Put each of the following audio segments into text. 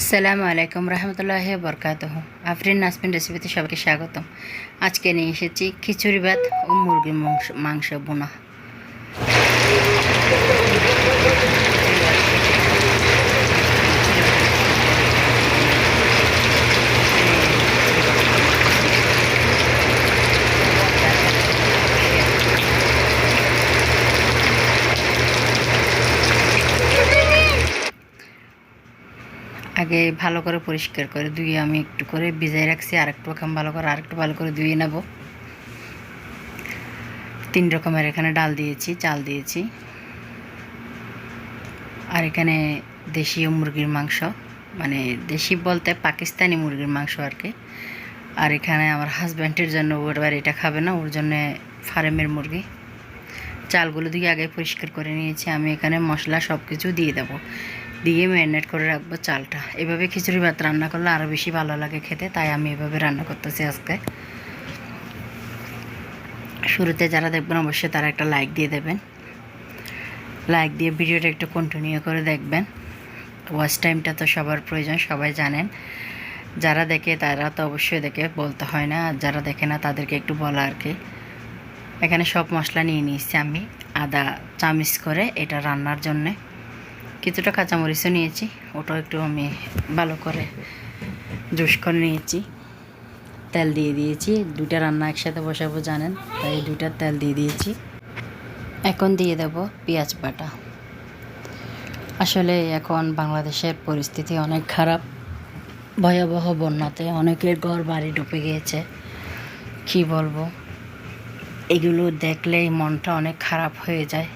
আসসালামু আলাইকুম রহমতুল্লাহ বরকাত আফরিন নাসমিন রেসিপিতে সবাইকে স্বাগতম। আজকে নিয়ে এসেছি খিচুড়ি ভাত ও মুরগির মাংস মাংস বোনা। আগে ভালো করে পরিষ্কার করে ধুয়ে আমি একটু করে ভিজাই রাখছি আর একটু ওখান ভালো করে আর একটু ভালো করে ধুয়ে নেব। তিন রকমের এখানে ডাল দিয়েছি, চাল দিয়েছি। আর এখানে দেশীয় মুরগির মাংস মানে দেশি বলতে পাকিস্তানি মুরগির মাংস আর কি। আর এখানে আমার হাজব্যান্ডের জন্য ওর এবার এটা খাবে না, ওর জন্য ফার্মের মুরগি। চালগুলো দিয়ে আগে পরিষ্কার করে নিয়েছি, আমি এখানে মশলা সব কিছু দিয়ে দেবো। দিয়ে ম্যারিনেট করে রাখব চালটা। এভাবে খিচুড়ি ভাত রান্না করলে আরও বেশি ভালো লাগে খেতে, তাই আমি এভাবে রান্না করতেছি আজকে। শুরুতে যারা দেখবেন অবশ্যই তারা একটা লাইক দিয়ে দেবেন। লাইক দিয়ে ভিডিওটা একটু কন্টিনিউ করে দেখবেন। ওয়াচ টাইমটা তো সবার প্রয়োজন, সবাই জানেন। যারা দেখে তারা তো অবশ্যই দেখে, বলতে হয় না। আর যারা দেখে না তাদেরকে একটু বলা আর কি। এখানে সব মশলা নিয়ে নিয়েছি আমি। আদা চামিচ করে এটা রান্নার জন্যে। কিছুটা কাঁচামরিচও নিয়েছি, ওটাও একটু আমি ভালো করে জুস করে নিয়েছি। তেল দিয়ে দিয়েছি, দুইটা রান্না একসাথে বসাবো, জানেন, তাই দুইটা তেল দিয়ে দিয়েছি। এখন দিয়ে দেব পেঁয়াজ বাটা। আসলে এখন বাংলাদেশের পরিস্থিতি অনেক খারাপ। ভয়াবহ বন্যাতে অনেকের ঘর, বাড়ি ডুবে গিয়েছে। কী বলব? এগুলো দেখলেই মনটা অনেক খারাপ হয়ে যায়।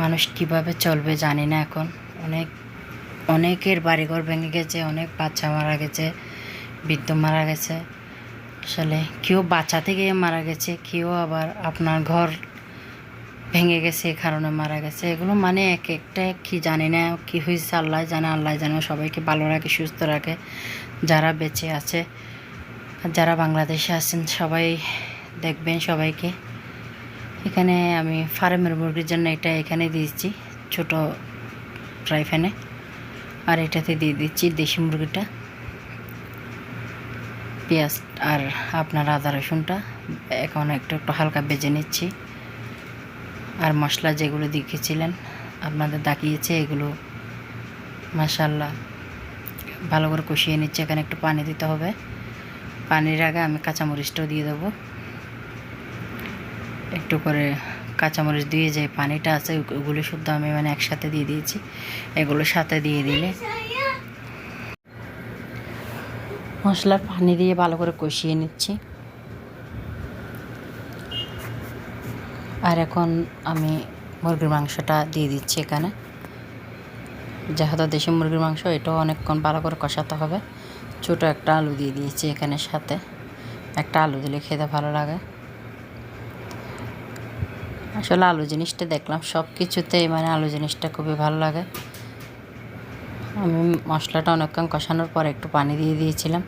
মানুষ কীভাবে চলবে জানি না এখন। অনেক, অনেকের বাড়িঘর ভেঙে গেছে, অনেক বাচ্চা মারা গেছে, বৃদ্ধ মারা গেছে। আসলে কেউ বাঁচাতে গিয়ে মারা গেছে, কেউ আবার আপনার ঘর ভেঙে গেছে এই কারণে মারা গেছে। এগুলো মানে এক একটা কি জানি না, কি হয়েছে আল্লাহ জানে আল্লাহ জানে সবাইকে ভালো রাখে, সুস্থ রাখে। যারা বেঁচে আছে আর যারা বাংলাদেশে আছেন, সবাই দেখবেন সবাইকে এখানে আমি ফার্মের মুরগির জন্য এটা এখানে দিয়েছি ছোট ফ্রাই প্যানে। আর এটাতে দিয়ে দিচ্ছি দেশি মুরগিটা, পেঁয়াজ আর আপনার আদা রসুনটা। এখন একটু একটু হালকা বেজে নিচ্ছি। আর মশলা যেগুলো দেখেছিলেন, আপনাদের দেখিয়েছে, এগুলো মাসাল্লাহ ভালো করে কষিয়ে নিচ্ছে। এখানে একটু পানি দিতে হবে। পানির আগে আমি কাঁচামরিচটাও দিয়ে দেবো। একটু করে কাঁচামরিচ দিয়ে যে পানিটা আছে ওগুলো শুদ্ধ আমি মানে একসাথে দিয়ে দিয়েছি। এগুলোর সাথে দিয়ে দিলে মশলার পানি দিয়ে ভালো করে কষিয়ে নিচ্ছি। আর এখন আমি মুরগির মাংসটা দিয়ে দিচ্ছি এখানে। যেহেতু দেশি মুরগির মাংস, এটাও অনেকক্ষণ ভালো করে কষাতে হবে। ছোটো একটা আলু দিয়ে দিয়েছি এখানে সাথে। একটা আলু দিলে খেতে ভালো লাগে। আসলে আলু জিনিসটা দেখলাম সব কিছুতেই মানে আলু জিনিসটা খুবই ভালো লাগে। আমি মশলাটা অনেকক্ষণ কষানোর পর একটু পানি দিয়ে দিয়েছিলাম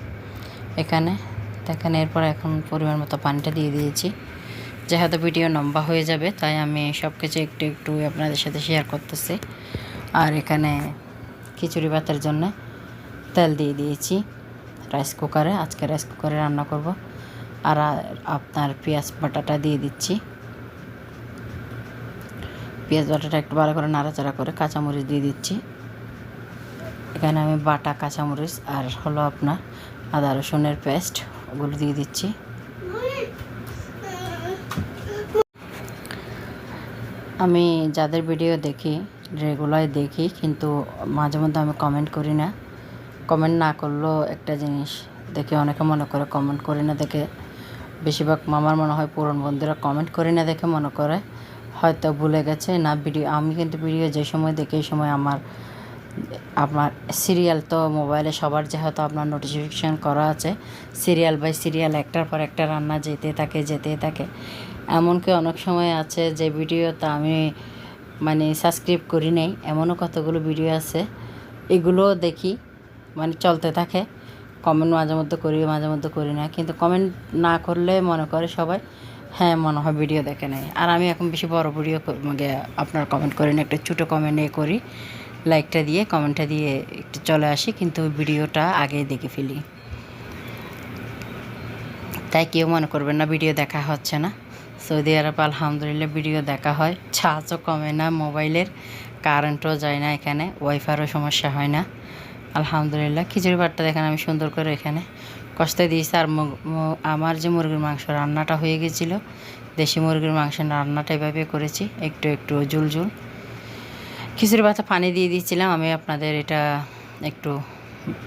এখানে। দেখেন এরপর এখন পরিমাণ মতো পানিটা দিয়ে দিয়েছি। যেহেতু ভিডিও লম্বা হয়ে যাবে, তাই আমি সব কিছু একটু একটু আপনাদের সাথে শেয়ার করতেছি। আর এখানে খিচুড়ি ভাতের জন্য তেল দিয়ে দিয়েছি রাইস কুকারে আজকে রাইস কুকারে রান্না করব। আর আপনার পেঁয়াজ বাটাটা দিয়ে দিচ্ছি। পেঁয়াজ বাটাটা একটু ভালো করে নাড়াচাড়া করে কাঁচামরিচ দিয়ে দিচ্ছি। এখানে আমি বাটা, কাঁচামরিচ আর হলো আপনার আদা রসুনের পেস্ট ওগুলো দিয়ে দিচ্ছি। আমি যাদের ভিডিও দেখি, রেগুলার দেখি, কিন্তু মাঝে মধ্যে আমি কমেন্ট করি না। কমেন্ট না করলেও একটা জিনিস দেখে অনেকে মনে করে কমেন্ট করি না দেখে। বেশিরভাগ মামার মনে হয় পুরন বন্ধুরা কমেন্ট করি না দেখে মনে করে। হয়তো ভুলে গেছে না ভিডিও, আমি কিন্তু ভিডিও যে সময় দেখি এই সময় আমার, আপনার সিরিয়াল তো মোবাইলে সবার যেহেতু আপনার নোটিফিকেশান করা আছে সিরিয়াল বাই সিরিয়াল একটার পর একটা রান্না যেতে থাকে যেতে থাকে। এমনকি অনেক সময় আছে যে ভিডিওতে আমি মানে সাবস্ক্রাইব করি নাই, এমনও কতগুলো ভিডিও আছে এগুলোও দেখি মানে চলতে থাকে। কমেন্ট মাঝে মধ্যে করি, মাঝে মধ্যে করি না, কিন্তু কমেন্ট না করলে মনে করে সবাই হ্যাঁ মনে হয় ভিডিও দেখে নেয় আর আমি এখন বেশি বড় ভিডিও আপনার কমেন্ট করি না, একটা ছোটো কমেন্ট এ করি। লাইকটা দিয়ে কমেন্টটা দিয়ে একটু চলে আসি, কিন্তু ভিডিওটা আগে দেখে ফেলি। তাই কেউ মনে করবেন না ভিডিও দেখা হচ্ছে না। সৌদি আরব, আলহামদুলিল্লাহ ভিডিও দেখা হয়। চার্জও কমে না মোবাইলের কারেন্টও যায় না এখানে ওয়াইফারও সমস্যা হয় না। আলহামদুলিল্লাহ, খিচুড়ি ভাতটা দেখেন আমি সুন্দর করে এখানে। কষতে দিয়েছি আর আমার যে মুরগির মাংস রান্নাটা হয়ে গেছিল, দেশি মুরগির মাংসের রান্নাটা এভাবে করেছি, একটু একটু জুল জুল খিচুড়ি ভাতে পানি দিয়ে দিয়েছিলাম, আমি আপনাদের এটা একটু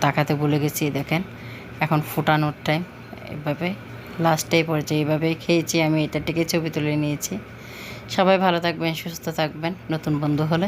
তাকাতে ভুলে গেছি, দেখেন, এখন ফুটানোর টাইম এভাবে লাস্টে পড়েছে এইভাবে খেয়েছি, আমি এটা থেকে ছবি তুলে নিয়েছি। সবাই ভালো থাকবেন, সুস্থ থাকবেন, নতুন বন্ধু হলে।